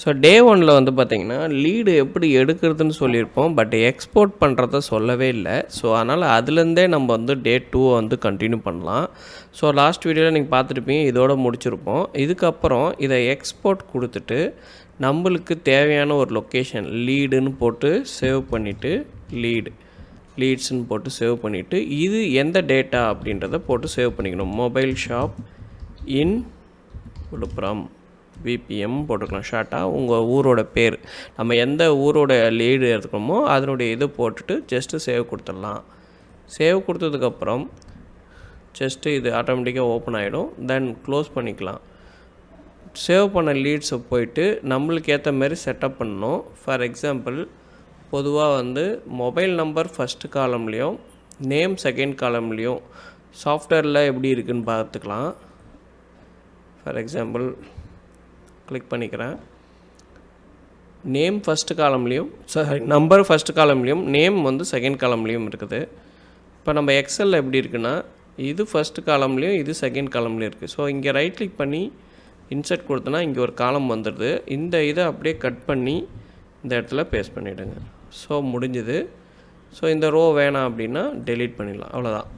So day ஒனில் வந்து பார்த்திங்கன்னா லீடு எப்படி எடுக்கிறதுன்னு சொல்லியிருப்போம் பட் எக்ஸ்போர்ட் பண்ணுறத சொல்லவே இல்லை. ஸோ அதனால் அதுலேருந்தே நம்ம வந்து டே டூவை வந்து கண்டினியூ பண்ணலாம். ஸோ லாஸ்ட் வீடியோவில் நீங்கள் பார்த்துருப்பீங்க இதோட முடிச்சிருப்போம். இதுக்கப்புறம் இதை எக்ஸ்போர்ட் கொடுத்துட்டு நம்மளுக்கு தேவையான ஒரு லொக்கேஷன் லீடுன்னு போட்டு சேவ் பண்ணிவிட்டு லீடு லீட்ஸ்ன்னு போட்டு சேவ் பண்ணிவிட்டு இது எந்த டேட்டா அப்படின்றத போட்டு சேவ் பண்ணிக்கணும். Mobile shop in Villupuram. VPM போட்டுக்கலாம். ஷார்ட்டாக உங்கள் ஊரோட பேர். நம்ம எந்த ஊரோட லீடு எடுத்துக்கணுமோ அதனுடைய இது போட்டுட்டு ஜஸ்ட்டு சேவ் கொடுத்துடலாம். சேவ் கொடுத்ததுக்கப்புறம் ஜஸ்ட்டு இது ஆட்டோமேட்டிக்காக ஓப்பன் ஆகிடும் தென் க்ளோஸ் பண்ணிக்கலாம். சேவ் பண்ண லீட்ஸை போயிட்டு நம்மளுக்கு ஏற்ற மாதிரி செட்டப் பண்ணணும். ஃபார் எக்ஸாம்பிள் பொதுவாக வந்து மொபைல் நம்பர் ஃபஸ்ட்டு காலம்லேயும் நேம் செகண்ட் காலம்லேயும் சாஃப்ட்வேரில் எப்படி இருக்குதுன்னு பார்த்துக்கலாம். ஃபார் எக்ஸாம்பிள் கிளிக் பண்ணிக்கிறேன். நேம் ஃபஸ்ட்டு காலம்லேயும் சாரி நம்பர் ஃபஸ்ட்டு காலம்லேயும் நேம் வந்து செகண்ட் காலம்லேயும் இருக்குது. இப்போ நம்ம எக்ஸலில் எப்படி இருக்குன்னா இது ஃபஸ்ட்டு காலம்லேயும் இது செகண்ட் காலம்லேயும் இருக்குது ஸோ இங்கே ரைட் கிளிக் பண்ணி இன்சர்ட் கொடுத்தனா இங்கே ஒரு காலம் வந்துடுது. இந்த இதை அப்படியே கட் பண்ணி இந்த இடத்துல பேஸ்ட் பண்ணிவிடுங்க ஸோ முடிஞ்சுது. ஸோ இந்த ரோ வேணாம் அப்படின்னா டெலீட் பண்ணிடலாம். அவ்வளோதான்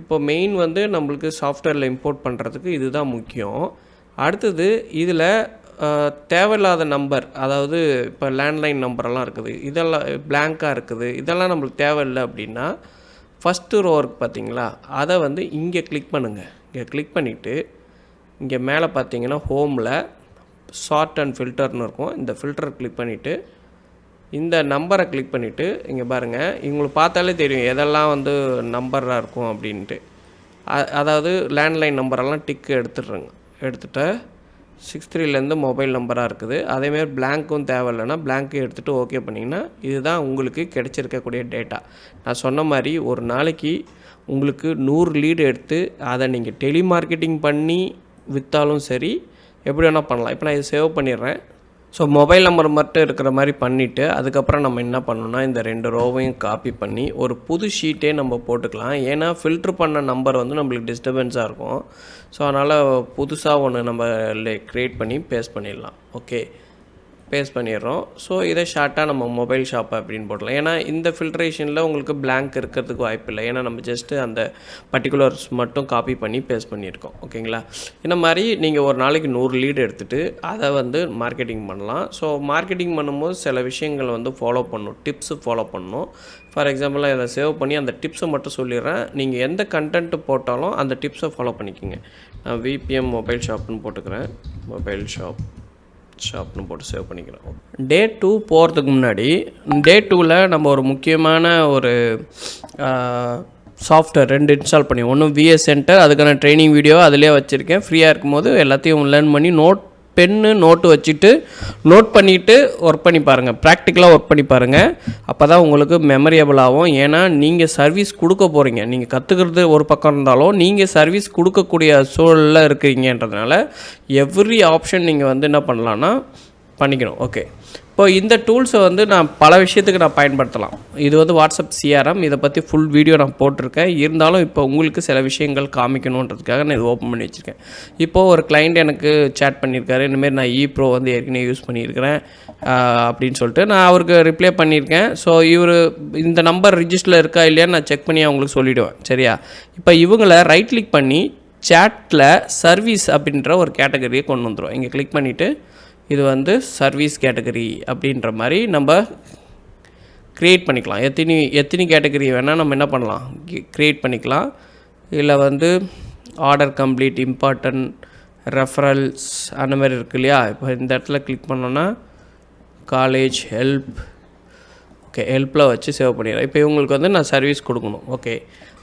இப்போ மெயின் வந்து நம்மளுக்கு சாஃப்ட்வேரில் இம்போர்ட் பண்ணுறதுக்கு இதுதான் முக்கியம். அடுத்தது இதில் தேவையில்லாத நம்பர் அதாவது இப்போ லேண்ட்லைன் நம்பரெல்லாம் இருக்குது. இதெல்லாம் பிளாங்காக இருக்குது. இதெல்லாம் நம்மளுக்கு தேவையில்லை அப்படின்னா ஃபஸ்ட்டு ரோ பார்த்தீங்களா அதை வந்து இங்கே கிளிக் பண்ணுங்கள் இங்கே கிளிக் பண்ணிவிட்டு இங்கே மேலே பார்த்தீங்கன்னா ஹோமில் ஷார்ட் அண்ட் ஃபில்டர்னு இருக்கும். இந்த ஃபில்டர் கிளிக் பண்ணிவிட்டு இந்த நம்பரை கிளிக் பண்ணிவிட்டு இங்கே பாருங்கள் இவங்களுக்கு பார்த்தாலே தெரியும் எதெல்லாம் வந்து நம்பராக இருக்கும் அப்படின்ட்டு. அதாவது லேண்ட்லைன் நம்பரெல்லாம் டிக்கு எடுத்துடுறேங்க. எடுத்துகிட்டு சிக்ஸ் த்ரீலேருந்து மொபைல் நம்பராக இருக்குது. அதேமாரி பிளாங்க்கும் தேவையில்லைன்னா பிளாங்க்கும் எடுத்துகிட்டு ஓகே பண்ணிங்கன்னா இதுதான் உங்களுக்கு கிடைச்சிருக்கக்கூடிய டேட்டா நான் சொன்ன மாதிரி ஒரு நாளைக்கு உங்களுக்கு நூறு லீடு எடுத்து அதை நீங்கள் டெலிமார்க்கெட்டிங் பண்ணி விற்றாலும் சரி எப்படி வேணால் பண்ணலாம். இப்போ நான் இதை சேவ் பண்ணிடுறேன். ஸோ மொபைல் நம்பர் மட்டும் இருக்கிற மாதிரி பண்ணிவிட்டு அதுக்கப்புறம் நம்ம என்ன பண்ணணும்னா இந்த ரெண்டு ரோவையும் காப்பி பண்ணி ஒரு புது ஷீட்டே நம்ம போட்டுக்கலாம். ஏன்னா ஃபில்ட்ரு பண்ண நம்பர் வந்து நம்மளுக்கு டிஸ்டர்பன்ஸாக இருக்கும். ஸோ அதனால் புதுசாக ஒன்று நம்ம க்ரியேட் பண்ணி பேஸ்ட் பண்ணிடலாம். ஓகே பேஸ்ட் பண்ணிடுறோம். ஸோ இதை ஷார்ட்டாக நம்ம மொபைல் ஷாப் அப்படின்னு போடலாம். ஏன்னா இந்த ஃபில்ட்ரேஷனில் உங்களுக்கு பிளாங்க் இருக்கிறதுக்கு வாய்ப்பு இல்லை. ஏன்னா நம்ம ஜஸ்ட்டு அந்த பர்டிகுலர்ஸ் மட்டும் காப்பி பண்ணி பேஸ்ட் பண்ணியிருக்கோம். ஓகேங்களா? இந்த மாதிரி நீங்கள் ஒரு நாளைக்கு நூறு லீடு எடுத்துகிட்டு அதை வந்து மார்க்கெட்டிங் பண்ணலாம். ஸோ மார்க்கெட்டிங் பண்ணும்போது சில விஷயங்கள் வந்து ஃபாலோ பண்ணணும் டிப்ஸு ஃபாலோ பண்ணணும் ஃபார் எக்ஸாம்பிள் இதை சேவ் பண்ணி அந்த டிப்ஸை மட்டும் சொல்லிடுறேன். நீங்கள் எந்த கண்டென்ட் போட்டாலும் அந்த டிப்ஸை ஃபாலோ பண்ணிக்கோங்க. நான் விபிஎம் மொபைல் ஷாப்னு போட்டுக்கிறேன். மொபைல் ஷாப் ஷாப்னு போட்டு சேவ் பண்ணிக்கிறோம் டே டூ போகிறதுக்கு முன்னாடி டே டூவில் நம்ம ஒரு முக்கியமான ஒரு சாஃப்ட்வேர் ரெண்டு இன்ஸ்டால் பண்ணி ஒன்று விஎஸ் சென்டர் அதுக்கான ட்ரைனிங் வீடியோ அதிலே வச்சுருக்கேன். ஃப்ரீயாக இருக்கும்போது எல்லாத்தையும் லேர்ன் பண்ணி நோட் பென்னு நோட்டு வச்சுட்டு நோட் பண்ணிவிட்டு ஒர்க் பண்ணி பாருங்கள் ப்ராக்டிக்கலாக ஒர்க் பண்ணி பாருங்கள் அப்போ தான் உங்களுக்கு மெமரியபிள் ஆகும். ஏன்னா நீங்கள் சர்வீஸ் கொடுக்க போகிறீங்க நீங்கள் கற்றுக்கிறது ஒரு பக்கம் இருந்தாலும் நீங்கள் சர்வீஸ் கொடுக்கக்கூடிய சூழலில் இருக்கிறீங்கன்றதுனால எவ்ரி ஆப்ஷன் நீங்கள் வந்து என்ன பண்ணலான்னா பண்ணிக்கணும். ஓகே இப்போ இந்த டூல்ஸை வந்து நான் பல விஷயத்துக்கு நான் பயன்படுத்தலாம். இது வந்து வாட்ஸ்அப் சிஆர்எம் இதை பற்றி ஃபுல் வீடியோ நான் போட்டிருக்கேன். இருந்தாலும் இப்போ உங்களுக்கு சில விஷயங்கள் காமிக்கணுன்றதுக்காக நான் இது ஓப்பன் பண்ணி வச்சுருக்கேன். இப்போது ஒரு கிளைண்ட் எனக்கு சேட் பண்ணியிருக்காரு. இந்தமாரி நான் இ ப்ரோ வந்து ஏற்கனவே யூஸ் பண்ணியிருக்கிறேன் அப்படின்னு சொல்லிட்டு நான் அவருக்கு ரிப்ளை பண்ணியிருக்கேன். ஸோ இவர் இந்த நம்பர் ரிஜிஸ்டரில் இருக்கா இல்லையான்னு நான் செக் பண்ணி அவங்களுக்கு சொல்லிவிடுவேன் சரியா? இப்போ இவங்களை ரைட் கிளிக் பண்ணி சேட்டில் சர்வீஸ் அப்படின்ற ஒரு கேட்டகரியை கொண்டு வந்துடும் இங்கே கிளிக் பண்ணிவிட்டு இது வந்து சர்வீஸ் கேட்டகரி அப்படின்ற மாதிரி நம்ம க்ரியேட் பண்ணிக்கலாம். எத்தனி எத்தனி கேட்டகரி வேணால் நம்ம என்ன பண்ணலாம்? க்ரியேட் பண்ணிக்கலாம். இதில் வந்து ஆர்டர் கம்ப்ளீட் இம்பார்ட்டன்ட் ரெஃபரல்ஸ் அந்த மாதிரி இருக்கு இல்லையா? இப்போ இந்த இடத்துல கிளிக் பண்ணோன்னா காலேஜ் ஹெல்ப் ஓகே ஹெல்ப்பில் வச்சு சேவ் பண்ணிடுறேன் இப்போ இவங்களுக்கு வந்து நான் சர்வீஸ் கொடுக்கணும். ஓகே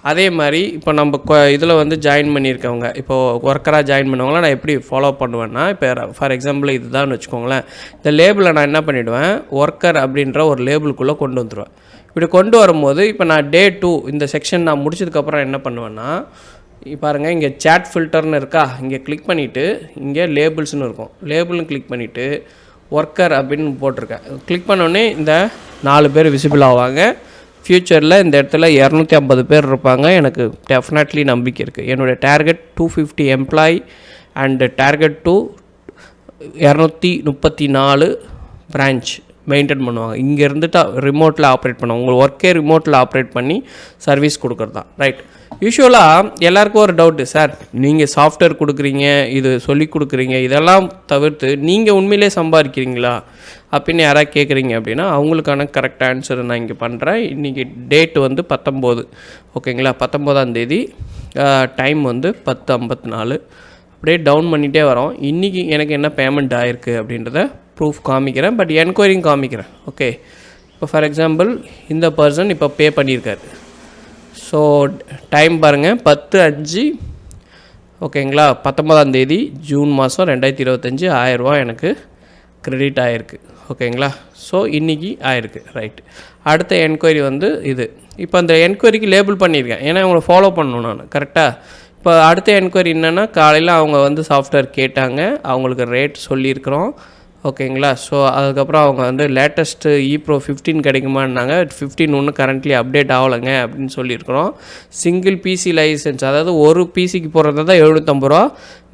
அதே மாதிரி இப்போ நம்ம இதில் வந்து ஜாயின் பண்ணியிருக்கவங்க இப்போது ஒர்க்கராக ஜாயின் பண்ணுவாங்களா நான் எப்படி ஃபாலோ பண்ணுவேன்னா இப்போ ஃபார் எக்ஸாம்பிள் இதுதான் வச்சுக்கோங்களேன். இந்த லேபிளை நான் என்ன பண்ணிவிடுவேன் ஒர்க்கர் அப்படின்ற ஒரு லேபிளுக்குள்ளே கொண்டு வந்துடுவேன் இப்படி கொண்டு வரும்போது இப்போ நான் டே டூ இந்த செக்ஷன் நான் முடிச்சதுக்கப்புறம் என்ன பண்ணுவேன்னா பாருங்கள் இங்கே சேட் ஃபில்டர்னு இருக்கா? இங்கே கிளிக் பண்ணிவிட்டு இங்கே லேபிள்ஸ்னு இருக்கும். லேபிள்னு கிளிக் பண்ணிவிட்டு ஒர்க்கர் அப்படின்னு போட்டிருக்கேன். கிளிக் பண்ணோடனே இந்த நாலு பேர் விசிபிள் ஆவாங்க. ஃப்யூச்சரில் இந்த இடத்துல இரநூத்தி ஐம்பது பேர் இருப்பாங்க. எனக்கு டெஃபினெட்லி நம்பிக்கை இருக்குது என்னுடைய target to fifty employee and target to இரநூத்தி முப்பத்தி நாலு பிரான்ச் மெயின்டைன் பண்ணுவாங்க. இங்கே இருந்துட்டு ரிமோட்டில் ஆப்ரேட் பண்ணுவாங்க உங்கள் ஒர்க்கே ரிமோட்டில் ஆப்ரேட் பண்ணி சர்வீஸ் கொடுக்குறது தான். ரைட் யூஸ்வலாக எல்லாருக்கும் ஒரு டவுட்டு சார் நீங்கள் சாஃப்ட்வேர் கொடுக்குறீங்க இது சொல்லி கொடுக்குறீங்க இதெல்லாம் தவிர்த்து நீங்கள் உண்மையிலே சம்பாதிக்கிறீங்களா? அப்படின்னு யாராவது கேட்குறீங்க அப்படின்னா அவங்களுக்கான கரெக்ட் ஆன்சர் நான் இங்கே பண்ணுறேன் இன்றைக்கி டேட் வந்து பத்தொம்போது. ஓகேங்களா பத்தொம்போதாம் தேதி டைம் வந்து பத்து ஐம்பத்தி நாலு. அப்படியே டவுன் பண்ணிகிட்டே வரோம். இன்றைக்கி எனக்கு என்ன பேமெண்ட் ஆயிருக்கு அப்படின்றத ப்ரூஃப் காமிக்கிறேன் பட் என்கொயரிங் காமிக்கிறேன். ஓகே இப்போ ஃபார் எக்ஸாம்பிள் இந்த பர்சன் இப்போ பே பண்ணியிருக்காரு. ஸோ டைம் பாருங்கள் பத்து அஞ்சு ஓகேங்களா பத்தொன்பதாம் தேதி ஜூன் மாதம் ரெண்டாயிரத்தி இருபத்தஞ்சி ஆயிரரூவா எனக்கு க்ரெடிட் ஆகிருக்கு ஓகேங்களா ஸோ இன்றைக்கி ஆயிருக்கு ரைட் அடுத்த என்கொயரி வந்து இது. இப்போ அந்த என்கொயரிக்கு லேபிள் பண்ணியிருக்கேன். ஏன்னா இவங்களை ஃபாலோ பண்ணணும் நான் கரெக்டாக இப்போ அடுத்த என்கொயரி என்னென்னா காலையில் அவங்க வந்து சாஃப்ட்வேர் கேட்டாங்க அவங்களுக்கு ரேட் சொல்லியிருக்கிறோம். ஓகேங்களா? ஸோ அதுக்கப்புறம் அவங்க வந்து லேட்டஸ்ட்டு இ ப்ரோ ஃபிஃப்டீன் கிடைக்குமான்னாங்க. ஃபிஃப்டீன் ஒன்று கரண்ட்லி அப்டேட் ஆகலைங்க அப்படின்னு சொல்லியிருக்கிறோம். சிங்கிள் பிசி லைசன்ஸ் அதாவது ஒரு பிசிக்கு போடுறதா தான் எழுநூற்றம்பது ரூபா.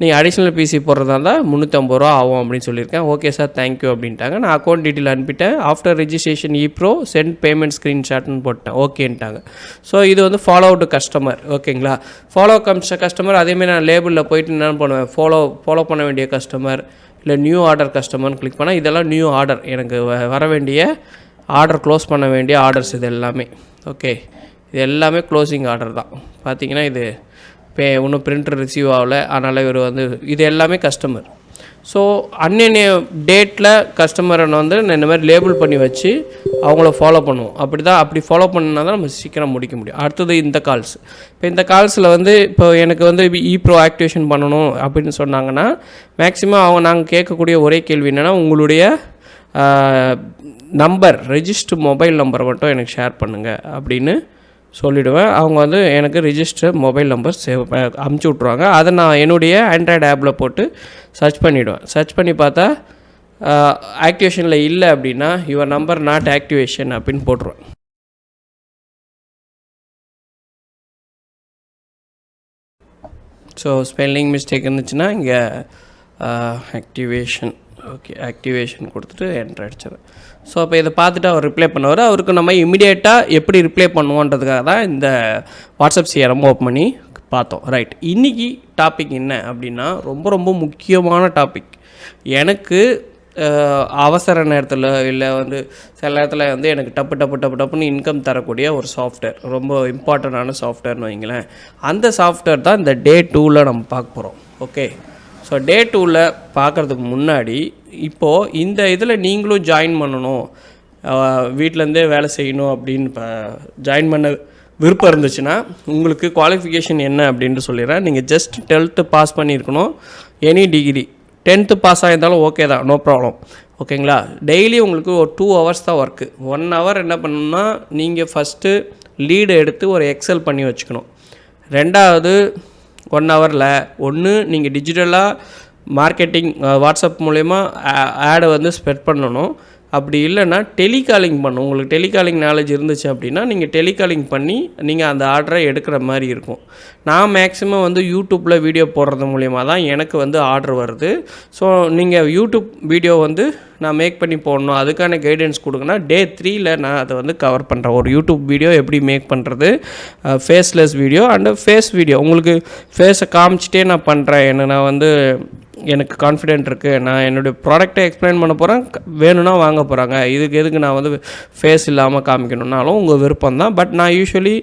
நீங்கள் அடிஷ்னல் பிசி போடுறதா இருந்தால் முந்நூற்றம்பது ரூபா ஆகும் அப்படின்னு சொல்லியிருக்கேன். ஓகே சார் தேங்க்யூ அப்படின்ட்டாங்க. நான் அக்கௌண்ட் டீட்டெயில் அனுப்பிட்டேன். After registration e pro sent payment ஸ்க்ரீன்ஷாட்னு போட்டேன். ஓகேன்ட்டாங்க ஸோ இது வந்து ஃபாலோ டு கஸ்டமர் ஓகேங்களா ஃபாலோ கம்ஸ் கஸ்டமர் அதேமாதிரி நான் லேபிளில் போயிட்டு என்ன பண்ணுவேன்? ஃபாலோ ஃபாலோ பண்ண வேண்டிய கஸ்டமர் இல்லை நியூ ஆர்டர் கஸ்டமர்னு கிளிக் பண்ணால் இதெல்லாம் நியூ ஆர்டர் எனக்கு வ- வர வேண்டிய ஆர்டர் க்ளோஸ் பண்ண வேண்டிய ஆர்டர்ஸ் இது எல்லாமே. ஓகே இது எல்லாமே க்ளோசிங் ஆர்டர் தான். பார்த்தீங்கன்னா இது பே இன்னும் பிரிண்டர் ரிசீவ் ஆகலை. அதனால் இவர் வந்து இது எல்லாமே கஸ்டமர் ஸோ அன்னன்னைய டேட்டில் கஸ்டமரை வந்து நான் இந்த மாதிரி லேபிள் பண்ணி வச்சு அவங்கள ஃபாலோ பண்ணுவோம். அப்படி தான் அப்படி ஃபாலோ பண்ணால் தான் நம்ம சீக்கிரம் முடிக்க முடியும். அடுத்தது இந்த கால்ஸ் இப்போ இந்த கால்ஸில் வந்து இப்போ எனக்கு வந்து இ ப்ரோ ஆக்டிவேஷன் பண்ணணும் அப்படின்னு சொன்னாங்கன்னா மேக்ஸிமம் அவங்க நாங்கள் கேட்கக்கூடிய ஒரே கேள்வி என்னென்னா உங்களுடைய நம்பர் ரெஜிஸ்டர் மொபைல் நம்பரை மட்டும் எனக்கு ஷேர் பண்ணுங்கள் அப்படின்னு சொல்லிவிடுவேன் அவங்க வந்து எனக்கு ரிஜிஸ்டர் மொபைல் நம்பர் சேவ் அமுச்சு விட்ருவாங்க அதை நான் என்னுடைய ஆண்ட்ராய்டு ஆப்பில் போட்டு சர்ச் பண்ணிவிடுவேன் சர்ச் பண்ணி பார்த்தா ஆக்டிவேஷனில் இல்லை அப்படின்னா யுவர் நம்பர் நாட் ஆக்டிவேஷன் அப்படின்னு போட்டுருவேன். ஸோ ஸ்பெல்லிங் மிஸ்டேக் இருந்துச்சுன்னா இங்கே ஆக்டிவேஷன் ஓகே ஆக்டிவேஷன் கொடுத்துட்டு என்ட்ரு அடிச்சிடுறேன் ஸோ அப்போ இதை பார்த்துட்டு அவர் ரிப்ளை பண்ணுவார். அவருக்கு நம்ம இமிடியேட்டாக எப்படி ரிப்ளை பண்ணுவோன்றதுக்காக தான் இந்த வாட்ஸ்அப் சிஆர்எம் ஓப்பன் பண்ணி பார்த்தோம். ரைட் இன்றைக்கி டாபிக் என்ன அப்படின்னா ரொம்ப ரொம்ப முக்கியமான டாபிக் எனக்கு அவசர நேரத்தில் இல்லை வந்து சில நேரத்தில் வந்து எனக்கு டப்பு டப்பு டப்பு டப்புன்னு இன்கம் தரக்கூடிய ஒரு சாஃப்ட்வேர் ரொம்ப இம்பார்ட்டண்ட்டான சாஃப்ட்வேர்னு வைங்களேன். அந்த சாஃப்ட்வேர் தான் இந்த டே டூவில் நம்ம பார்க்க போகிறோம் ஓகே ஸோ டே டூவில் பார்க்குறதுக்கு முன்னாடி இப்போது இந்த இதில் நீங்களும் ஜாயின் பண்ணணும். வீட்டிலேருந்தே வேலை செய்யணும் அப்படின்னு இப்போ ஜாயின் பண்ண விருப்பம் இருந்துச்சுன்னா உங்களுக்கு குவாலிஃபிகேஷன் என்ன அப்படின்ட்டு சொல்லிடுறேன். நீங்கள் ஜஸ்ட் டுவெல்த்து பாஸ் பண்ணியிருக்கணும். எனி டிகிரி டென்த்து பாஸ் ஆகியிருந்தாலும் ஓகே தான் நோ ப்ராப்ளம் ஓகேங்களா டெய்லி உங்களுக்கு ஒரு டூ ஹவர்ஸ் தான் ஒர்க்கு ஒன் ஹவர் என்ன பண்ணணும்னா நீங்கள் ஃபஸ்ட்டு லீடு எடுத்து ஒரு எக்ஸல் பண்ணி வச்சுக்கணும். ரெண்டாவது ஒன் ஹவரில் ஒன்று நீங்கள் டிஜிட்டலாக மார்க்கெட்டிங் வாட்ஸ்அப் மூலயமா ஆடை வந்து ஸ்ப்ரெட் பண்ணணும். அப்படி இல்லைன்னா டெலிகாலிங் பண்ணணும் உங்களுக்கு டெலிகாலிங் நாலேஜ் இருந்துச்சு அப்படின்னா நீங்கள் டெலிகாலிங் பண்ணி நீங்கள் அந்த ஆர்டரை எடுக்கிற மாதிரி இருக்கும். நான் மேக்ஸிமம் வந்து யூடியூப்பில் வீடியோ போடுறது மூலியமாக தான் எனக்கு வந்து ஆர்டர் வருது. ஸோ நீங்கள் யூடியூப் வீடியோ வந்து நான் மேக் பண்ணி போடணும். அதுக்கான கைடன்ஸ் கொடுங்கன்னா டே த்ரீயில் நான் அதை வந்து கவர் பண்ணுறேன் ஒரு யூடியூப் வீடியோ எப்படி மேக் பண்ணுறது faceless video and face video உங்களுக்கு ஃபேஸை காமிச்சிட்டே நான் பண்ணுறேன் என்ன நான் வந்து எனக்கு கான்ஃபிடென்ட் இருக்குது நான் என்னுடைய ப்ராடக்ட்டை எக்ஸ்பிளைன் பண்ண போகிறேன் வேணும்னா வாங்க போகிறாங்க இதுக்கு எதுக்கு நான் வந்து ஃபேஸ் இல்லாமல் காமிக்கணும்னாலும் உங்கள் விருப்பம் தான். பட் நான் யூஸ்வலி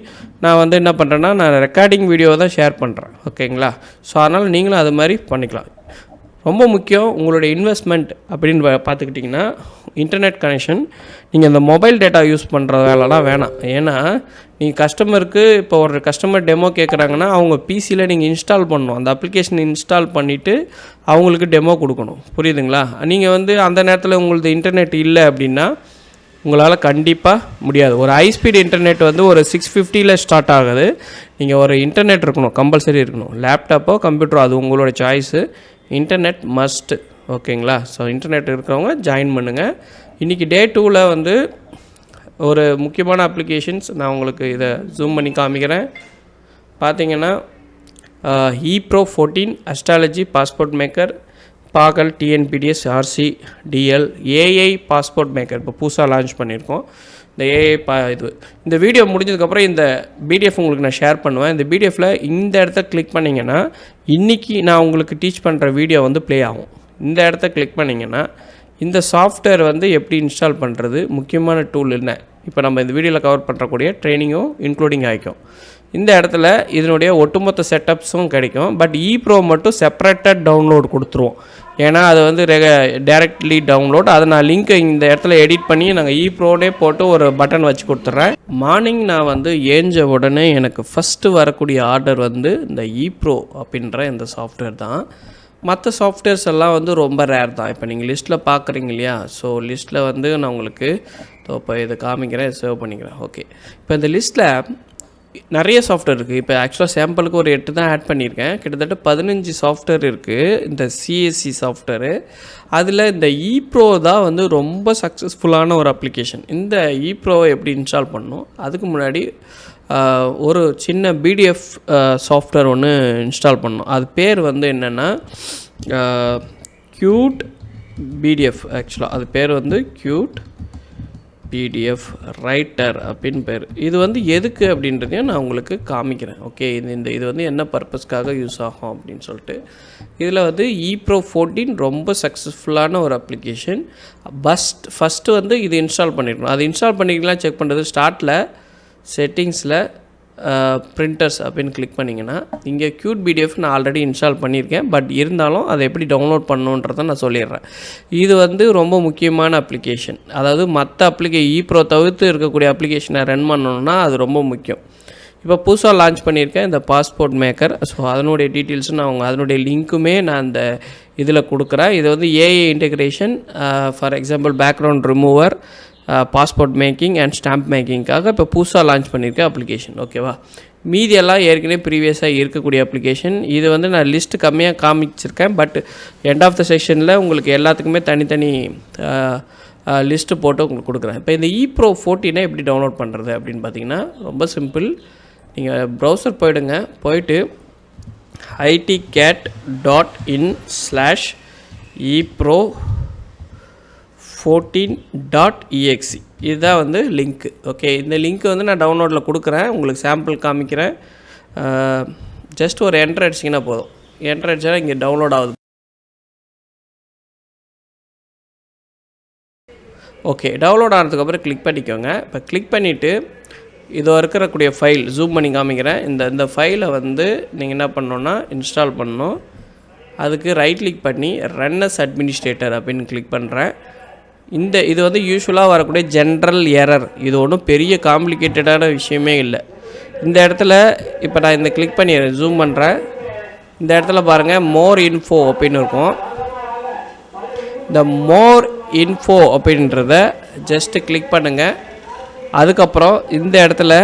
நான் வந்து என்ன பண்ணுறேன்னா நான் ரெக்கார்டிங் வீடியோவை தான் ஷேர் பண்ணுறேன் ஓகேங்களா ஸோ அதனால் நீங்களும் அது மாதிரி பண்ணிக்கலாம். ரொம்ப முக்கியம் உங்களுடைய இன்வெஸ்ட்மெண்ட் அப்படின்னு பார்த்துக்கிட்டிங்கன்னா இன்டர்நெட் கனெக்ஷன் நீங்கள் இந்த மொபைல் டேட்டா யூஸ் பண்ணுற வேலைலாம் வேணாம். ஏன்னா நீங்கள் கஸ்டமருக்கு இப்போ ஒரு கஸ்டமர் டெமோ கேட்குறாங்கன்னா அவங்க பிசியில் நீங்கள் இன்ஸ்டால் பண்ணணும். அந்த அப்ளிகேஷன் இன்ஸ்டால் பண்ணிவிட்டு அவங்களுக்கு டெமோ கொடுக்கணும். புரியுதுங்களா? நீங்கள் வந்து அந்த நேரத்தில் உங்களது இன்டர்நெட் இல்லை அப்படின்னா உங்களால் கண்டிப்பாக முடியாது. ஒரு ஹைஸ்பீட் இன்டர்நெட் வந்து ஒரு சிக்ஸ் ஃபிஃப்டியில் ஸ்டார்ட் ஆகுது. நீங்கள் ஒரு இன்டர்நெட் இருக்கணும் கம்பல்சரி இருக்கணும். லேப்டாப்போ கம்ப்யூட்டரோ அது உங்களோட சாய்ஸு இன்டர்நெட் மஸ்ட்டு ஓகேங்களா ஸோ இன்டர்நெட் இருக்கிறவங்க ஜாயின் பண்ணுங்கள் இன்றைக்கி டே டூவில் வந்து ஒரு முக்கியமான அப்ளிகேஷன்ஸ் நான் உங்களுக்கு இதை ஜூம் பண்ணி காமிக்கிறேன். பார்த்தீங்கன்னா ePro fourteen astrology passport maker பாகல் TNPDS RC DL AI passport maker இப்போ புதுசாக லான்ச் பண்ணியிருக்கோம். இந்த ஏஐ பா இது. இந்த வீடியோ முடிஞ்சதுக்கப்புறம் இந்த பிடிஎஃப் உங்களுக்கு நான் ஷேர் பண்ணுவேன். இந்த பிடிஎஃப்பில் இந்த இடத்த கிளிக் பண்ணிங்கன்னா இன்றைக்கி நான் உங்களுக்கு டீச் பண்ணுற வீடியோ வந்து ப்ளே ஆகும். இந்த இடத்த கிளிக் பண்ணிங்கன்னா இந்த சாஃப்ட்வேர் வந்து எப்படி இன்ஸ்டால் பண்ணுறது முக்கியமான டூல் என்ன? இப்போ நம்ம இந்த வீடியோவில் கவர் பண்ணுறக்கூடிய ட்ரைனிங்கும் இன்க்ளூடிங் ஆகிக்கும். இந்த இடத்துல இதனுடைய ஒட்டுமொத்த செட்டப்ஸும் கிடைக்கும். பட் இ ப்ரோ மட்டும் செப்பரேட்டாக டவுன்லோட் கொடுத்துருவோம். ஏன்னா அது வந்து ரெக டேரெக்ட்லி டவுன்லோட் அதை நான் லிங்க்கை இந்த இடத்துல எடிட் பண்ணி நாங்கள் இ ப்ரோனே போட்டு ஒரு பட்டன் வச்சு கொடுத்துட்றேன். மார்னிங் நான் வந்து ஏஞ்ச உடனே எனக்கு ஃபஸ்ட்டு வரக்கூடிய ஆர்டர் வந்து இந்த இ ப்ரோ அப்படின்ற இந்த சாஃப்ட்வேர் தான். மற்ற சாஃப்ட்வேர்ஸ் எல்லாம் வந்து ரொம்ப ரேர் தான். இப்போ நீங்கள் லிஸ்ட்டில் பார்க்குறீங்க இல்லையா? ஸோ லிஸ்ட்டில் வந்து நான் உங்களுக்கு இப்போ இதை காமிக்கிறேன் சேவ் பண்ணிக்கிறேன். ஓகே இப்போ இந்த லிஸ்ட்டில் நிறைய சாஃப்ட்வேர் இருக்குது இப்போ ஆக்சுவலாக சாம்பிளுக்கு ஒரு எட்டு தான் ஆட் பண்ணியிருக்கேன். கிட்டத்தட்ட பதினஞ்சு சாஃப்ட்வேர் இருக்குது இந்த சிஎஸ்சி சாஃப்ட்வேரு அதில் இந்த இப்ரோ தான் வந்து ரொம்ப சக்ஸஸ்ஃபுல்லான ஒரு அப்ளிகேஷன் இந்த இப்ரோவை எப்படி இன்ஸ்டால் பண்ணணும்? அதுக்கு முன்னாடி ஒரு சின்ன பிடிஎஃப் சாஃப்ட்வேர் ஒன்று இன்ஸ்டால் பண்ணணும் அது பேர் வந்து என்னென்னா க்யூட் பிடிஎஃப் ஆக்சுவலாக அது பேர் வந்து க்யூட் பிடிஎஃப் ரைட்டர் அப்படின்னு பேர். இது வந்து எதுக்கு அப்படின்றதையும் நான் உங்களுக்கு காமிக்கிறேன் ஓகே இது இந்த இது வந்து என்ன பர்பஸ்க்காக யூஸ் ஆகும் அப்படின்னு சொல்லிட்டு. இதில் வந்து இப்ரோ ப்ரோ ஃபோர்டீன் ரொம்ப சக்ஸஸ்ஃபுல்லான ஒரு அப்ளிகேஷன் பஸ்ட் ஃபஸ்ட்டு வந்து இது இன்ஸ்டால் பண்ணிடணும் அது இன்ஸ்டால் பண்ணிக்கலாம் செக் பண்ணுறது ஸ்டார்ட்டில் செட்டிங்ஸில் பிரிண்டர்ஸ் அப்படின்னு கிளிக் பண்ணிங்கன்னா இங்கே க்யூட் பிடிஎஃப் நான் ஆல்ரெடி இன்ஸ்டால் பண்ணியிருக்கேன். பட் இருந்தாலும் அதை எப்படி டவுன்லோட் பண்ணுன்றதை நான் சொல்லிடுறேன். இது வந்து ரொம்ப முக்கியமான அப்ளிகேஷன் அதாவது மற்ற அப்ளிகே ஈப்ரோ தவிர்த்து இருக்கக்கூடிய அப்ளிகேஷனை ரன் பண்ணணும்னா அது ரொம்ப முக்கியம். இப்போ புதுசாக லான்ச் பண்ணியிருக்கேன் இந்த பாஸ்போர்ட் மேக்கர் ஸோ அதனுடைய டீட்டெயில்ஸும் நான் அவங்க அதனுடைய லிங்க்குமே நான் அந்த இதில் கொடுக்குறேன். இது வந்து AI integration for example background remover passport making and stamp மேக்கிங்க்காக இப்போ புதுசாக லான்ச் பண்ணியிருக்க அப்ளிகேஷன் ஓகேவா மீதி எல்லாம் ஏற்கனவே ப்ரீவியஸாக இருக்கக்கூடிய அப்ளிகேஷன் இது வந்து நான் லிஸ்ட்டு கம்மியாக காமிச்சிருக்கேன். பட் எண்ட் ஆஃப் த செஷனில் உங்களுக்கு எல்லாத்துக்குமே தனித்தனி லிஸ்ட்டு போட்டு உங்களுக்கு கொடுக்குறேன். இப்போ இந்த இ ப்ரோ ஃபோர்டீனை எப்படி டவுன்லோட் பண்ணுறது அப்படின்னு பார்த்தீங்கன்னா ரொம்ப சிம்பிள் நீங்கள் ப்ரௌசர் போயிடுங்க. போயிட்டு IT gate dot in slash e pro fourteen dot EXE இதுதான் வந்து லிங்க்கு ஓகே இந்த லிங்க் வந்து நான் டவுன்லோடில் கொடுக்குறேன். உங்களுக்கு சாம்பிள் காமிக்கிறேன். Uh, ஜஸ்ட் ஒரு என்ட்ரு அடிச்சிங்கன்னா போதும். என்ட்ரு அடிச்சா இங்கே டவுன்லோட் ஆகுது. ஓகே டவுன்லோட் ஆனதுக்கப்புறம் கிளிக் பண்ணிக்கோங்க. இப்போ கிளிக் பண்ணிவிட்டு இதோ இருக்கிறக்கூடிய ஃபைல் ஜூம் பண்ணி காமிக்கிறேன். இந்த இந்த ஃபைலை வந்து நீங்கள் என்ன பண்ணணுன்னா இன்ஸ்டால் பண்ணணும். அதுக்கு ரைட் கிளிக் பண்ணி ரன்னஸ் அட்மினிஸ்ட்ரேட்டர் அப்படின்னு கிளிக் பண்ணுறேன் இந்த இது வந்து யூஸ்வலாக வரக்கூடிய ஜென்ரல் எரர் இது ஒன்றும் பெரிய காம்ப்ளிகேட்டடான விஷயமே இல்லை. இந்த இடத்துல இப்போ நான் இந்த கிளிக் பண்ணி ஜூம் பண்ணுறேன் இந்த இடத்துல பாருங்கள் மோர் இன்ஃபோ அப்படின்னு இருக்கும். இந்த மோர் இன்ஃபோ அப்படின்றத ஜஸ்ட்டு கிளிக் பண்ணுங்கள் அதுக்கப்புறம் இந்த இடத்துல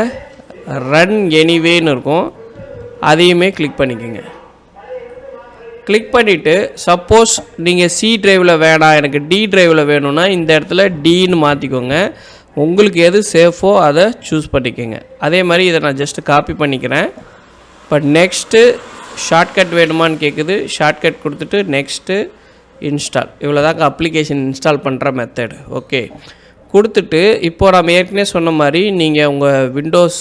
ரன் எனிவேன்னு இருக்கும். அதையுமே கிளிக் பண்ணிக்கோங்க. கிளிக் பண்ணிவிட்டு சப்போஸ் நீங்கள் சி டிரைவில் வேணாம் எனக்கு டி டிரைவில் வேணும்னா இந்த இடத்துல டின்னு மாற்றிக்கோங்க உங்களுக்கு எது சேஃபோ அதை சூஸ் பண்ணிக்கோங்க. அதே மாதிரி இதை நான் ஜஸ்ட்டு காப்பி பண்ணிக்கிறேன். பட் நெக்ஸ்ட்டு ஷார்ட்கட் வேணுமான்னு கேட்குது ஷார்ட்கட் கொடுத்துட்டு நெக்ஸ்ட்டு இன்ஸ்டால் இவ்வளோதாங்க அப்ளிகேஷன் இன்ஸ்டால் பண்ணுற மெத்தடு ஓகே கொடுத்துட்டு இப்போது நம்ம ஏற்கனவே சொன்ன மாதிரி நீங்கள் உங்கள் விண்டோஸ்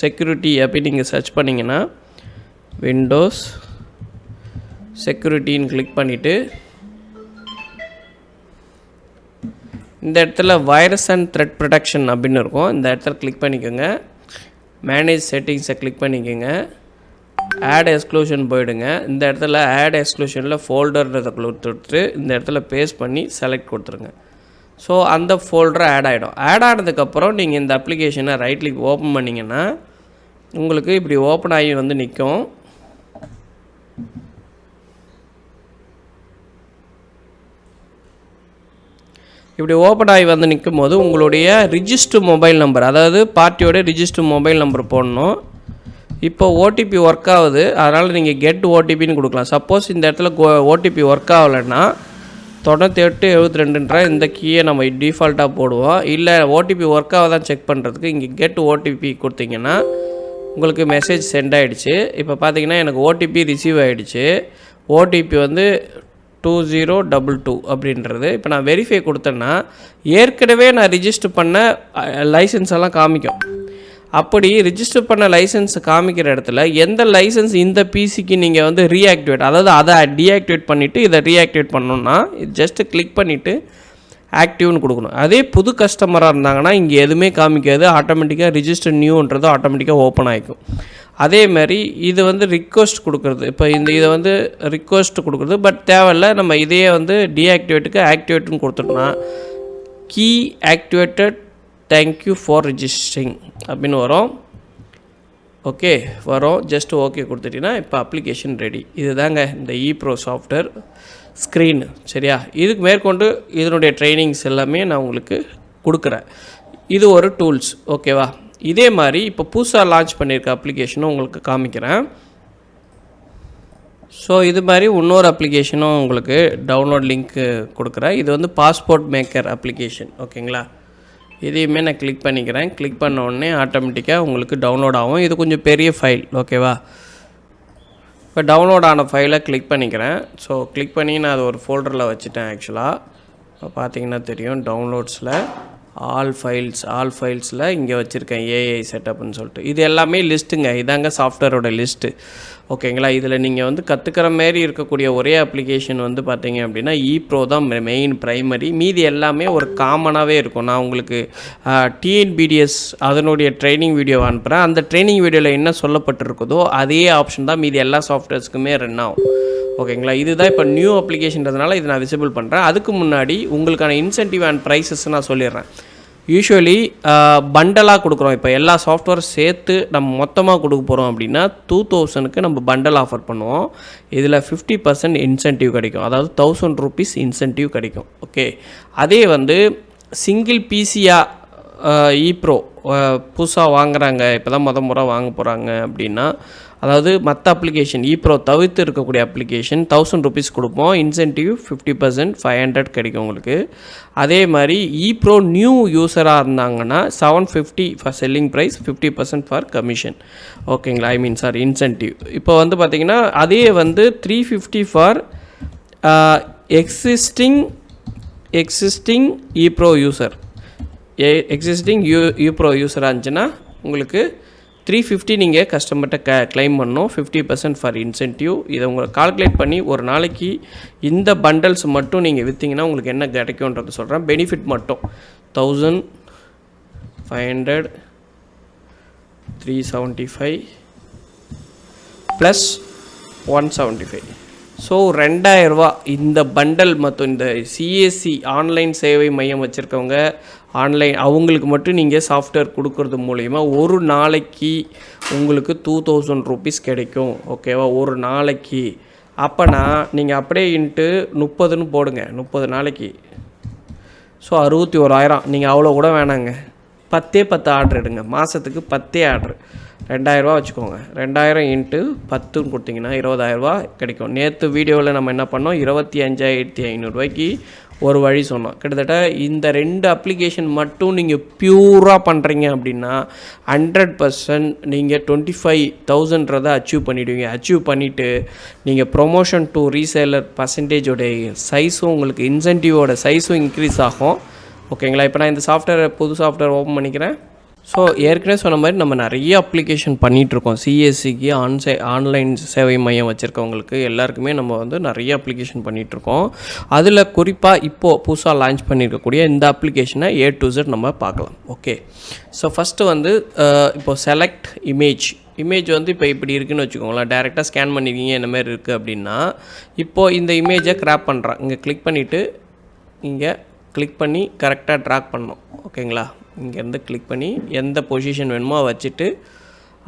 செக்யூரிட்டி அப்படி நீங்கள் சர்ச் பண்ணிங்கன்னா விண்டோஸ் செக்யூரிட்டின்னு கிளிக் பண்ணிவிட்டு இந்த இடத்துல வைரஸ் அண்ட் த்ரெட் ப்ரொடெக்ஷன் அப்படின்னு இருக்கும். இந்த இடத்துல கிளிக் பண்ணிக்கோங்க. மேனேஜ் செட்டிங்ஸை கிளிக் பண்ணிக்கோங்க. ஆட் எக்ஸ்க்ளூஷன் போயிடுங்க. இந்த இடத்துல ஆட் எக்ஸ்க்ளூஷனில் ஃபோல்டர்ன்றதை கொடுத்துட்டு இந்த இடத்துல பேஸ்ட் பண்ணி செலக்ட் கொடுத்துருங்க. ஸோ அந்த ஃபோல்டரை ஆட் ஆகிடும் ஆட் ஆனதுக்கப்புறம் நீங்கள் இந்த அப்ளிகேஷனை ரைட் கிளிக் ஓப்பன் பண்ணிங்கன்னா உங்களுக்கு இப்படி ஓப்பன் ஆகி வந்து நிற்கும் இப்படி ஓப்பன் ஆகி வந்து நிற்கும் போது உங்களுடைய ரிஜிஸ்டர் மொபைல் நம்பர் அதாவது பார்ட்டியோட ரிஜிஸ்டர் மொபைல் நம்பர் போடணும். இப்போ ஓடிபி ஒர்க் ஆகுது. அதனால் நீங்கள் கெட் ஓடிபின்னு கொடுக்கலாம். சப்போஸ் இந்த இடத்துல ஓடிபி ஒர்க் ஆகலைன்னா தொண்ணூற்றி எட்டு எழுபத்தி ரெண்டுன்ற இந்த கீயை நம்ம டிஃபால்ட்டாக போடுவோம். இல்லை ஓடிபி ஒர்க் ஆகுதான் செக் பண்ணுறதுக்கு இங்கே கெட் ஓடிபி கொடுத்தீங்கன்னா உங்களுக்கு மெசேஜ் சென்ட் ஆகிடுச்சு இப்போ பார்த்தீங்கன்னா எனக்கு ஓடிபி ரிசீவ் ஆகிடுச்சு ஓடிபி வந்து டூ ஜீரோ டபுள் டூ அப்படின்றது. இப்போ நான் வெரிஃபை கொடுத்தேன்னா ஏற்கனவே நான் ரிஜிஸ்டர் பண்ண லைசன்ஸ் எல்லாம் காமிக்கும். அப்படி ரிஜிஸ்டர் பண்ண லைசன்ஸ் காமிக்கிற இடத்துல எந்த லைசன்ஸ் இந்த பிசிக்கு நீங்கள் வந்து ரீஆக்டிவேட் அதாவது அதை டீஆக்டிவேட் பண்ணிவிட்டு இதை ரீஆக்டிவேட் பண்ணணுன்னா ஜஸ்ட்டு கிளிக் பண்ணிவிட்டு ஆக்டிவ்னு கொடுக்கணும். அதே புது கஸ்டமராக இருந்தாங்கன்னா இங்கே எதுவுமே காமிக்காது. ஆட்டோமேட்டிக்காக ரிஜிஸ்டர் நியூன்றது ஆட்டோமேட்டிக்காக ஓப்பன் ஆகிக்கும் அதே மாதிரி இது வந்து ரிக்வஸ்ட் கொடுக்குறது. இப்போ இந்த இதை வந்து ரிக்வஸ்ட் கொடுக்குறது. பட் தேவையில்ல நம்ம இதையே வந்து டீஆக்டிவேட்டுக்கு ஆக்டிவேட்டுன்னு கொடுத்துட்டோம்னா key activated thank you for registering அப்படின்னு வரும். ஓகே வரும். ஜஸ்ட் ஓகே கொடுத்துட்டிங்கன்னா இப்போ அப்ளிகேஷன் ரெடி இதுதாங்க இந்த இ ப்ரோ சாஃப்ட்வேர் ஸ்க்ரீன் சரியா? இதுக்கு மேற்கொண்டு இதனுடைய ட்ரைனிங்ஸ் எல்லாமே நான் உங்களுக்கு கொடுக்குறேன். இது ஒரு டூல்ஸ் ஓகேவா இதே மாதிரி இப்போ புதுசாக லான்ச் பண்ணியிருக்க அப்ளிகேஷனும் உங்களுக்கு காமிக்கிறேன். ஸோ இது மாதிரி இன்னொரு அப்ளிகேஷனும் உங்களுக்கு டவுன்லோட் லிங்க்கு கொடுக்குறேன். இது வந்து பாஸ்போர்ட் மேக்கர் அப்ளிகேஷன் ஓகேங்களா இதையுமே நான் கிளிக் பண்ணிக்கிறேன். கிளிக் பண்ண உடனே ஆட்டோமேட்டிக்காக உங்களுக்கு டவுன்லோட் ஆகும். இது கொஞ்சம் பெரிய ஃபைல் ஓகேவா இப்போ டவுன்லோட் ஆன ஃபைலை கிளிக் பண்ணிக்கிறேன். ஸோ கிளிக் பண்ணி நான் அது ஒரு ஃபோல்டரில் வச்சுட்டேன் ஆக்சுவலாக இப்போ பார்த்தீங்கன்னா தெரியும் டவுன்லோட்ஸில் ஆல் ஃபைல்ஸ் ஆல் ஃபைல்ஸில் இங்கே வச்சுருக்கேன் ஏஐ செட்டப்னு சொல்லிட்டு. இது எல்லாமே லிஸ்ட்டுங்க இதாங்க சாஃப்ட்வேரோட லிஸ்ட்டு ஓகேங்களா? இதில் நீங்கள் வந்து கற்றுக்கிற மாரி இருக்கக்கூடிய ஒரே அப்ளிகேஷன் வந்து பார்த்தீங்க அப்படின்னா இப்ரோ தான் மெயின் ப்ரைமரி மீதி எல்லாமே ஒரு காமனாகவே இருக்கும். நான் உங்களுக்கு டிஎன்பிடிஎஸ் அதனுடைய ட்ரைனிங் வீடியோ அனுப்புகிறேன் அந்த ட்ரைனிங் வீடியோவில் என்ன சொல்லப்பட்டிருக்குதோ அதே ஆப்ஷன் தான் மீதி எல்லா சாஃப்ட்வேர்ஸ்க்குமே ரன் ஆகும். ஓகேங்களா? இதுதான் இப்போ நியூ அப்ளிகேஷன்றதுனால இதை நான் விசிபிள் பண்ணுறேன் அதுக்கு முன்னாடி உங்களுக்கான இன்சென்டிவ் அண்ட் ப்ரைஸஸ் நான் சொல்லிடுறேன். யூஸ்வலி பண்டலாக uh, கொடுக்குறோம். இப்போ எல்லா சாஃப்ட்வேர் சேர்த்து நம்ம மொத்தமாக கொடுக்க போகிறோம் அப்படின்னா டூ தௌசண்ட்க்கு நம்ம பண்டல் ஆஃபர் பண்ணுவோம். இதில் ஃபிஃப்டி பர்சன்ட் இன்சென்டிவ் கிடைக்கும். அதாவது தௌசண்ட் ருபீஸ் இன்சென்டிவ் கிடைக்கும். ஓகே அதே வந்து சிங்கிள் பிசியாக இப்ரோ புதுசாக வாங்குறாங்க. இப்போ தான் முத முறை வாங்க போகிறாங்க அப்படின்னா அதாவது மற்ற அப்ளிகேஷன் இப்ரோ தவிர்த்து இருக்கக்கூடிய அப்ளிகேஷன் தௌசண்ட் ருபீஸ் கொடுப்போம். Incentive fifty percent five hundred கிடைக்கும் உங்களுக்கு. அதே மாதிரி இப்ரோ நியூ யூஸராக இருந்தாங்கன்னா seven fifty for selling price fifty percent for commission ஓகேங்களா ஐ மீன் சார் இன்சென்டிவ் இப்போ வந்து பார்த்திங்கன்னா அதே வந்து three fifty for existing existing ePro user A existing you ePro யூஸராக இருந்துச்சுன்னா உங்களுக்கு த்ரீ ஃபிஃப்டி நீங்கள் கஸ்டமர்கிட்ட க கிளைம் பண்ணணும். ஃபிஃப்டி பர்சன்ட் ஃபார் இன்சென்டிவ் இதை உங்களை கால்குலேட் பண்ணி ஒரு நாளைக்கு இந்த பண்டல்ஸ் மட்டும் நீங்கள் விற்றீங்கன்னா உங்களுக்கு என்ன கிடைக்கும்ன்றது சொல்கிறேன் பெனிஃபிட் மட்டும். Thousand five hundred three seventy five plus one seventy five so ரெண்டாயிரரூவா இந்த பண்டல் மற்றும் இந்த சிஎஸ்சி ஆன்லைன் சேவை மையம் வச்சுருக்கவங்க ஆன்லைன் அவங்களுக்கு மட்டும் நீங்கள் சாஃப்ட்வேர் கொடுக்கறது மூலயமா ஒரு நாளைக்கு உங்களுக்கு டூ தௌசண்ட் ருபீஸ் கிடைக்கும் ஓகேவா ஒரு நாளைக்கு. அப்போனா நீங்கள் அப்படியே இன்ட்டு முப்பதுன்னு போடுங்க முப்பது நாளைக்கு. ஸோ அறுபத்தி ஓராயிரம். நீங்கள் அவ்வளோ கூட வேணாங்க. பத்தே பத்து ஆர்டர் எடுங்க. மாதத்துக்கு பத்தே ஆர்டர் ரெண்டாயிரரூவா வச்சுக்கோங்க. ரெண்டாயிரம் இன்ட்டு பத்துன்னு கொடுத்தீங்கன்னா இருபதாயிரரூவா கிடைக்கும். நேற்று வீடியோவில் நம்ம என்ன பண்ணோம்? இருபத்தி அஞ்சாயிரத்தி ஐநூறுரூவாய்க்கு ஒரு வழி சொன்னோம். கிட்டத்தட்ட இந்த ரெண்டு அப்ளிகேஷன் மட்டும் நீங்கள் பியூராக பண்ணுறீங்க அப்படின்னா ஹண்ட்ரட் பர்சன்ட் நீங்கள் டுவெண்ட்டி ஃபைவ் தௌசண்ட்றதை அச்சீவ் பண்ணிவிடுவீங்க அச்சீவ் பண்ணிவிட்டு நீங்கள் ப்ரொமோஷன் டு ரீசேலர் பர்சன்டேஜோடைய சைஸும் உங்களுக்கு இன்சென்டிவோட சைஸும் இன்க்ரீஸ் ஆகும். ஓகேங்களா இப்போ நான் இந்த சாஃப்ட்வேர் புது சாஃப்ட்வேர் ஓப்பன் பண்ணிக்கிறேன். ஸோ ஏற்கனவே சொன்ன மாதிரி நம்ம நிறைய அப்ளிகேஷன் பண்ணிகிட்ருக்கோம் சிஎஸ்சிக்கு ஆன்சை ஆன்லைன் சேவை மையம் வச்சுருக்கவங்களுக்கு எல்லாருக்குமே நம்ம வந்து நிறைய அப்ளிகேஷன் பண்ணிகிட்ருக்கோம் அதில் குறிப்பாக இப்போது புதுசாக லான்ச் பண்ணியிருக்கக்கூடிய இந்த அப்ளிகேஷனை ஏ டு ஜெட் நம்ம பார்க்கலாம். ஓகே ஸோ ஃபஸ்ட்டு வந்து இப்போது செலக்ட் இமேஜ் இமேஜ் வந்து இப்போ இப்படி இருக்குன்னு வச்சுக்கோங்களேன். டேரெக்டாக ஸ்கேன் பண்ணிருக்கீங்க என்ன மாதிரி இருக்குது அப்படின்னா இப்போது இந்த இமேஜை கிராப் பண்ணுறான் இங்கே கிளிக் பண்ணிவிட்டு இங்கே கிளிக் பண்ணி கரெக்டாக ட்ராக் பண்ணணும். ஓகேங்களா இங்கேருந்து கிளிக் பண்ணி எந்த பொசிஷன் வேணுமோ வச்சுட்டு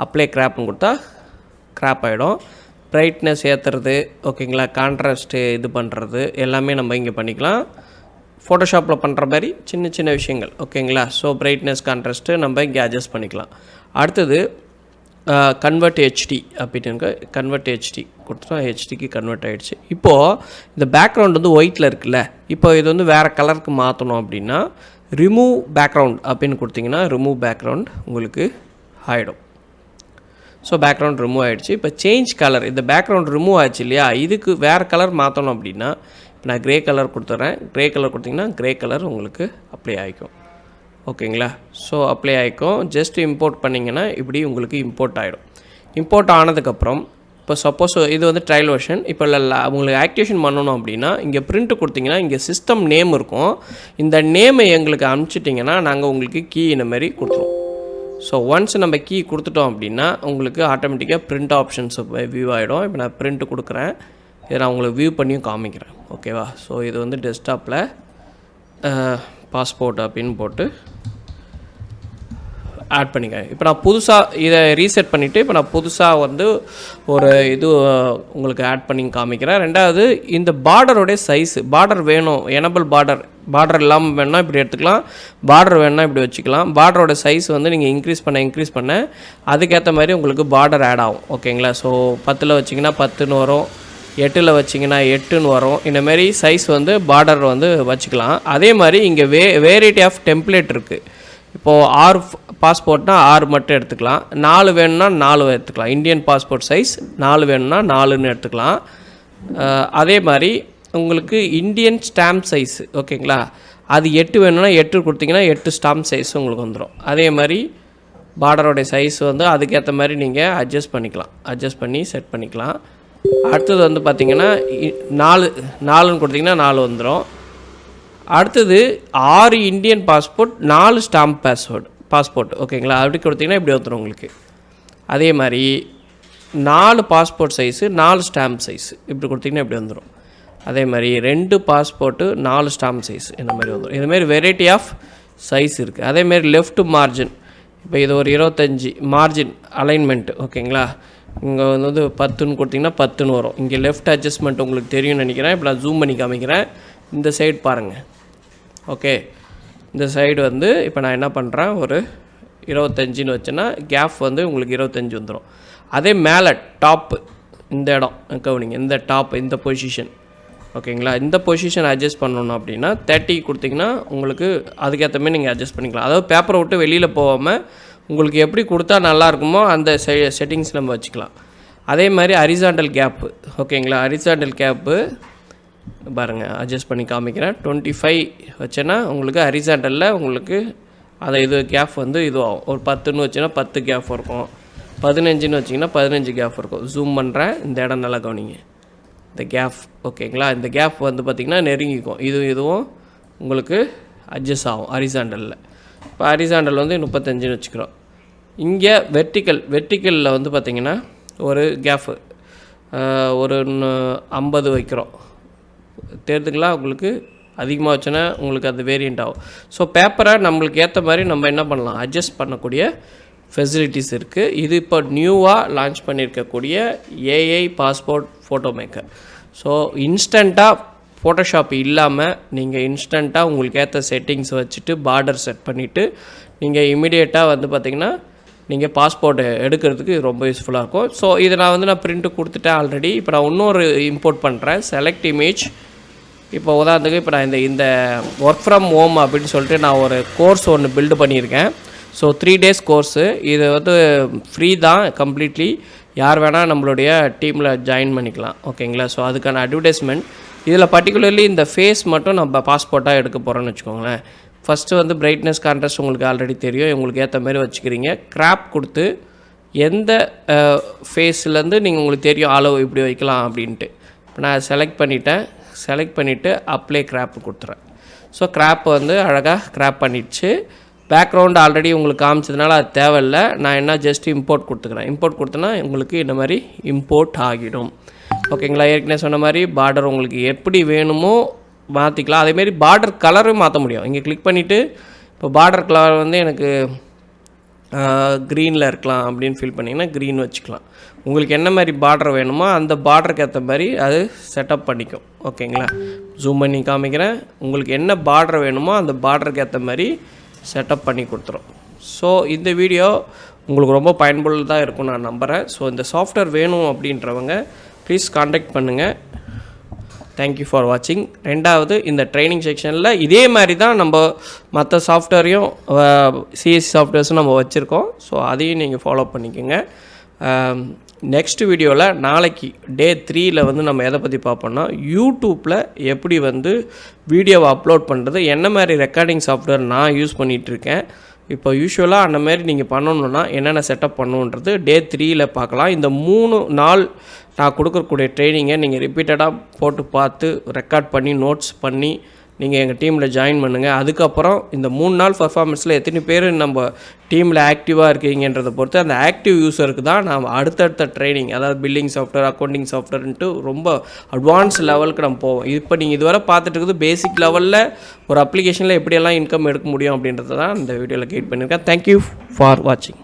அப்ளை கிராப்னு கொடுத்தா கிராப் ஆகிடும் ப்ரைட்னஸ் ஏற்றுறது ஓகேங்களா கான்ட்ராஸ்ட்டு இது பண்ணுறது எல்லாமே நம்ம இங்கே பண்ணிக்கலாம். ஃபோட்டோஷாப்பில் பண்ணுற மாதிரி சின்ன சின்ன விஷயங்கள் ஓகேங்களா ஸோ பிரைட்னஸ் கான்ட்ராஸ்ட்டு நம்ம இங்கே அட்ஜஸ்ட் பண்ணிக்கலாம். அடுத்தது கன்வெர்ட் ஹெச்டி அப்படின்னு கன்வெர்ட் ஹெச்டி கொடுத்துட்டோம் ஹெச்டிக்கு கன்வெர்ட் ஆகிடுச்சு இப்போது இந்த பேக்ரவுண்ட் வந்து ஒயிட்டில் இருக்குல்ல? இப்போ இது வந்து வேறு கலருக்கு மாற்றணும் அப்படின்னா ரிமூவ் பேக்ரவுண்ட் அப்படின்னு கொடுத்தீங்கன்னா ரிமூவ் பேக்ரவுண்ட் உங்களுக்கு ஆகிடும் ஸோ பேக்ரவுண்ட் ரிமூவ் ஆகிடுச்சு இப்போ சேஞ்ச் கலர் இந்த பேக்ரவுண்ட் ரிமூவ் ஆச்சு இல்லையா? இதுக்கு வேறு கலர் மாற்றணும் அப்படின்னா இப்போ நான் க்ரே கலர் கொடுத்துட்றேன் க்ரே கலர் கொடுத்தீங்கன்னா க்ரே கலர் உங்களுக்கு அப்ளை ஆகிக்கும் ஓகேங்களா? ஸோ அப்ளை ஆகிக்கும் ஜஸ்ட் இம்போர்ட் பண்ணிங்கன்னா இப்படி உங்களுக்கு இம்போர்ட் ஆகிடும் இம்போர்ட் ஆனதுக்கப்புறம் இப்போ சப்போஸ் இது வந்து ட்ரையல் வெர்ஷன் இப்போ இல்லை உங்களுக்கு ஆக்டிவேஷன் பண்ணணும் அப்படின்னா இங்கே பிரிண்ட் கொடுத்தீங்கன்னா இங்கே சிஸ்டம் நேம் இருக்கும். இந்த நேமை எங்களுக்கு அனுப்பிச்சிட்டிங்கன்னா நாங்கள் உங்களுக்கு கீ இந்த மாதிரி கொடுத்துருவோம். ஸோ ஒன்ஸ் நம்ம கீ கொடுத்துட்டோம் அப்படின்னா உங்களுக்கு ஆட்டோமேட்டிக்காக பிரிண்ட் ஆப்ஷன்ஸ் வியூ ஆகிடும் இப்போ நான் பிரிண்ட் கொடுக்குறேன். இதை நான் உங்களுக்கு வியூ பண்ணியும் காமிக்கிறேன். ஓகேவா ஸோ இது வந்து டெஸ்க்டாப்பில் பாஸ்போர்ட் அப்படின்னு போட்டு ஆட் பண்ணிக்க இப்போ நான் புதுசாக இதை ரீசெட் பண்ணிவிட்டு இப்போ நான் புதுசாக வந்து ஒரு இது உங்களுக்கு ஆட் பண்ணி காமிக்கிறேன். ரெண்டாவது இந்த பார்டருடைய சைஸ் பார்டர் வேணும். எனபிள் பார்டர் பார்டர் இல்லாமல் வேணால் இப்படி எடுத்துக்கலாம். பார்டர் வேணால் இப்படி வச்சுக்கலாம். பார்டரோட சைஸ் வந்து நீங்கள் இன்க்ரீஸ் பண்ண இன்க்ரீஸ் பண்ண அதுக்கேற்ற மாதிரி உங்களுக்கு பார்டர் ஆட் ஆகும். ஓகேங்களா ஸோ பத்தில் வச்சிங்கன்னா பத்துன்னு வரும். எட்டில் வச்சிங்கன்னா எட்டுன்னு வரும். இந்தமாரி சைஸ் வந்து பார்டர் வந்து வச்சுக்கலாம். அதே மாதிரி இங்கே வே வேரைட்டி ஆஃப் டெம்ப்ளேட் இருக்குது இப்போது ஆறு பாஸ்போர்ட்னா ஆறு மட்டும் எடுத்துக்கலாம். நாலு வேணும்னா நாலு எடுத்துக்கலாம். இந்தியன் பாஸ்போர்ட் சைஸ் நாலு வேணும்னா நாலுன்னு எடுத்துக்கலாம். அதே மாதிரி உங்களுக்கு இந்தியன் ஸ்டாம்ப் சைஸ் ஓகேங்களா? அது எட்டு வேணும்னா எட்டு கொடுத்தீங்கன்னா எட்டு ஸ்டாம்ப் சைஸ் உங்களுக்கு வந்துடும் அதே மாதிரி பார்டரோடைய சைஸ் வந்து அதுக்கேற்ற மாதிரி நீங்கள் அட்ஜஸ்ட் பண்ணிக்கலாம். அட்ஜஸ்ட் பண்ணி செட் பண்ணிக்கலாம். அடுத்தது வந்து பார்த்திங்கன்னா இ- நாலு நாலுன்னு கொடுத்தீங்கன்னா நாலு வந்துடும் அடுத்தது ஆறு இந்தியன் பாஸ்போர்ட் நாலு ஸ்டாம்ப் பாஸ்போர்ட் பாஸ்போர்ட் ஓகேங்களா அப்படி கொடுத்தீங்கன்னா இப்படி வந்துடும் உங்களுக்கு. அதே மாதிரி நாலு பாஸ்போர்ட் சைஸு நாலு ஸ்டாம்ப் சைஸ் இப்படி கொடுத்தீங்கன்னா இப்படி வந்துடும் அதே மாதிரி ரெண்டு பாஸ்போர்ட்டு நாலு ஸ்டாம்ப் சைஸ் இந்த மாதிரி வந்துடும் இதுமாரி வெரைட்டி ஆஃப் சைஸ் இருக்குது அதேமாரி லெஃப்ட் மார்ஜின் இப்போ இது ஒரு இருபத்தஞ்சி மார்ஜின் அலைன்மெண்ட்டு ஓகேங்களா இங்கே வந்து பத்துன்னு கொடுத்தீங்கன்னா பத்துன்னு வரும். இங்கே லெஃப்ட் அட்ஜஸ்ட்மெண்ட் உங்களுக்கு தெரியும்னு நினைக்கிறேன். இப்போ நான் ஜூம் பண்ணி காமிக்கிறேன். இந்த சைடு பாருங்கள் ஓகே இந்த சைடு வந்து இப்போ நான் என்ன பண்ணுறேன் ஒரு இருபத்தஞ்சின்னு வச்சேன்னா கேப் வந்து உங்களுக்கு இருபத்தஞ்சி வந்துடும் அதே மேலே டாப்பு இந்த இடம் கவனிங்க இந்த டாப் இந்த பொசிஷன் ஓகேங்களா இந்த பொசிஷன் அட்ஜஸ்ட் பண்ணணும் அப்படின்னா தேர்ட்டி கொடுத்தீங்கன்னா உங்களுக்கு அதுக்கேற்ற மாதிரி நீங்கள் அட்ஜஸ்ட் பண்ணிக்கலாம். அதாவது பேப்பரை விட்டு வெளியில் போகாமல் உங்களுக்கு எப்படி கொடுத்தா நல்லா இருக்குமோ அந்த செ செட்டிங்ஸ் நம்ம வச்சுக்கலாம். அதே மாதிரி அரிசாண்டல் கேப்பு ஓகேங்களா அரிசாண்டல் கேப்பு பாருங்கள் அட்ஜஸ்ட் பண்ணி காமிக்கிறேன். டுவெண்ட்டி ஃபைவ் வச்சேன்னா உங்களுக்கு ஹரிசாண்டலில் உங்களுக்கு அதை இது கேப் வந்து இதுவாகும். ஒரு பத்துன்னு வச்சுன்னா பத்து கேப் இருக்கும். பதினஞ்சுன்னு வச்சிங்கன்னா பதினஞ்சு கேப் இருக்கும். ஜூம் பண்ணுறேன் இந்த இடம் நல்லா கவனிங்க. இந்த கேப் ஓகேங்களா இந்த கேப் வந்து பார்த்திங்கன்னா நெருங்கிக்கும். இது இதுவும் உங்களுக்கு அட்ஜஸ்ட் ஆகும் ஹரிசாண்டலில் இப்போ ஹரிசாண்டல் வந்து முப்பத்தஞ்சுன்னு வச்சுக்கிறோம். இங்கே வெர்டிக்கல் வெர்டிக்கலில் வந்து பார்த்திங்கன்னா ஒரு கேஃபு ஒரு ஐம்பது வைக்கிறோம். தேர்துங்களா உங்களுக்கு அதிகமாக வச்சோன்னா உங்களுக்கு அது வேரியண்ட் ஆகும். ஸோ பேப்பரை நம்மளுக்கு ஏற்ற மாதிரி நம்ம என்ன பண்ணலாம்? அட்ஜஸ்ட் பண்ணக்கூடிய ஃபெசிலிட்டிஸ் இருக்குது இது இப்போ நியூவாக லான்ச் பண்ணியிருக்கக்கூடிய AI passport photo maker so இன்ஸ்டண்ட்டாக ஃபோட்டோஷாப் இல்லாமல் நீங்கள் இன்ஸ்டண்ட்டாக உங்களுக்கு ஏற்ற செட்டிங்ஸ் வச்சுட்டு பார்டர் செட் பண்ணிவிட்டு நீங்கள் இமிடியேட்டாக வந்து பார்த்திங்கன்னா நீங்கள் பாஸ்போர்ட் எடுக்கிறதுக்கு இது ரொம்ப யூஸ்ஃபுல்லாக இருக்கும். ஸோ இதை நான் வந்து நான் பிரிண்ட்டு கொடுத்துட்டேன் ஆல்ரெடி இப்போ நான் இன்னொரு இம்போர்ட் பண்ணுறேன் செலக்ட் இமேஜ் இப்போ உதாரணத்துக்கு இப்போ நான் இந்த இந்த ஒர்க் ஃப்ரம் ஹோம் அப்படின்னு சொல்லிட்டு நான் ஒரு கோர்ஸ் ஒன்று பில்டு பண்ணியிருக்கேன். ஸோ த்ரீ டேஸ் கோர்ஸு இது வந்து ஃப்ரீ தான் கம்ப்ளீட்லி யார் வேணால் நம்மளுடைய டீமில் ஜாயின் பண்ணிக்கலாம். ஓகேங்களா ஸோ அதுக்கான அட்வர்டைஸ்மெண்ட் இதில் பர்டிகுலர்லி இந்த ஃபேஸ் மட்டும் நம்ம பாஸ்போர்ட்டாக எடுக்க போகிறோன்னு வச்சுக்கோங்களேன். ஃபஸ்ட்டு வந்து பிரைட்னஸ் கான்ட்ராஸ்ட் உங்களுக்கு ஆல்ரெடி தெரியும். உங்களுக்கு ஏற்ற மாதிரி வச்சுக்கிறீங்க. கிராப் கொடுத்து எந்த ஃபேஸ்லேருந்து நீங்கள் உங்களுக்கு தெரியும் அளவு இப்படி வைக்கலாம் அப்படின்ட்டு. இப்போ நான் செலக்ட் பண்ணிட்டேன். செலக்ட் பண்ணிவிட்டு அப்ளை கிராப் கொடுத்துறேன். ஸோ கிராப் வந்து அழகாக கிராப் பண்ணிடுச்சு. பேக்ரவுண்ட் ஆல்ரெடி உங்களுக்கு காமிச்சதுனால அது தேவையில்லை. நான் என்ன ஜஸ்ட் இம்போர்ட் கொடுத்துக்கிறேன். இம்போர்ட் கொடுத்தனா உங்களுக்கு இந்த மாதிரி இம்போர்ட் ஆகிடும். ஓகேங்களா ஏற்கனவே சொன்ன மாதிரி பார்டர் உங்களுக்கு எப்படி வேணுமோ மாற்றிக்கலாம் அதேமாரி பார்டர் கலரும் மாற்ற முடியும். இங்கே கிளிக் பண்ணிவிட்டு இப்போ பார்டர் கலர் வந்து எனக்கு க்ரீனில் இருக்கலாம் அப்படின்னு ஃபீல் பண்ணிங்கன்னா க்ரீன் வச்சுக்கலாம். உங்களுக்கு என்ன மாதிரி பார்டர் வேணுமோ அந்த பார்டருக்கு ஏற்ற மாதிரி அது செட்டப் பண்ணிக்கும். ஓகேங்களா ஜூம் பண்ணி காமிக்கிறேன். உங்களுக்கு என்ன பார்டர் வேணுமோ அந்த பார்டருக்கு ஏற்ற மாதிரி செட்டப் பண்ணி கொடுத்துரும். ஸோ இந்த வீடியோ உங்களுக்கு ரொம்ப பயன்புள்ளதாக இருக்கும் நான் நம்புகிறேன் ஸோ இந்த சாஃப்ட்வேர் வேணும் அப்படின்றவங்க ப்ளீஸ் காண்டாக்ட் பண்ணுங்கள் தேங்க்யூ ஃபார் வாட்சிங் ரெண்டாவது இந்த ட்ரைனிங் செக்ஷனில் இதே மாதிரி தான் நம்ம மற்ற சாஃப்ட்வேரையும் சிஎஸ்சி சாஃப்ட்வேர்ஸும் நம்ம வச்சுருக்கோம். ஸோ அதையும் நீங்கள் ஃபாலோ பண்ணிக்கோங்க. Um, நெக்ஸ்ட் வீடியோவில் நாளைக்கு டே த்ரீயில் வந்து நம்ம எதை பற்றி பார்ப்போம்னா யூடியூப்பில் எப்படி வந்து வீடியோவை அப்லோட் பண்ணுறது என்ன மாதிரி ரெக்கார்டிங் சாஃப்ட்வேர் நான் யூஸ் பண்ணிகிட்ருக்கேன் இப்போ யூஸ்வலாக அந்த மாதிரி நீங்கள் பண்ணணுன்னா என்னென்ன செட்டப் பண்ணுன்றது டே த்ரீயில் பார்க்கலாம். இந்த மூணு நாள் நான் கொடுக்கக்கூடிய ட்ரைனிங்கை நீங்கள் ரிப்பீட்டடாக போட்டு பார்த்து ரெக்கார்ட் பண்ணி நோட்ஸ் பண்ணி நீங்கள் எங்கள் டீமில் ஜாயின் பண்ணுங்கள் அதுக்கப்புறம் இந்த மூணு நாள் பர்ஃபார்மன்ஸில் எத்தனை பேர் நம்ம டீமில் ஆக்டிவாக இருக்கீங்கன்றதை பொறுத்து அந்த ஆக்டிவ் யூஸருக்கு தான் நாம் அடுத்தடுத்த ட்ரைனிங் அதாவது பில்லிங் சாஃப்ட்வேர் அக்கௌண்டிங் சாஃப்ட்வேர்ன்ட்டு ரொம்ப அட்வான்ஸ் லெவலுக்கு நம்ம போவோம். இப்போ நீங்கள் இதுவரை பார்த்துட்டு இருக்குது பேசிக் லெவலில் ஒரு அப்ளிகேஷனில் எப்படியெல்லாம் இன்கம் எடுக்க முடியும் அப்படின்றத தான் இந்த வீடியோவில் கைட் பண்ணியிருக்கேன். தேங்க்யூ ஃபார் வாட்சிங்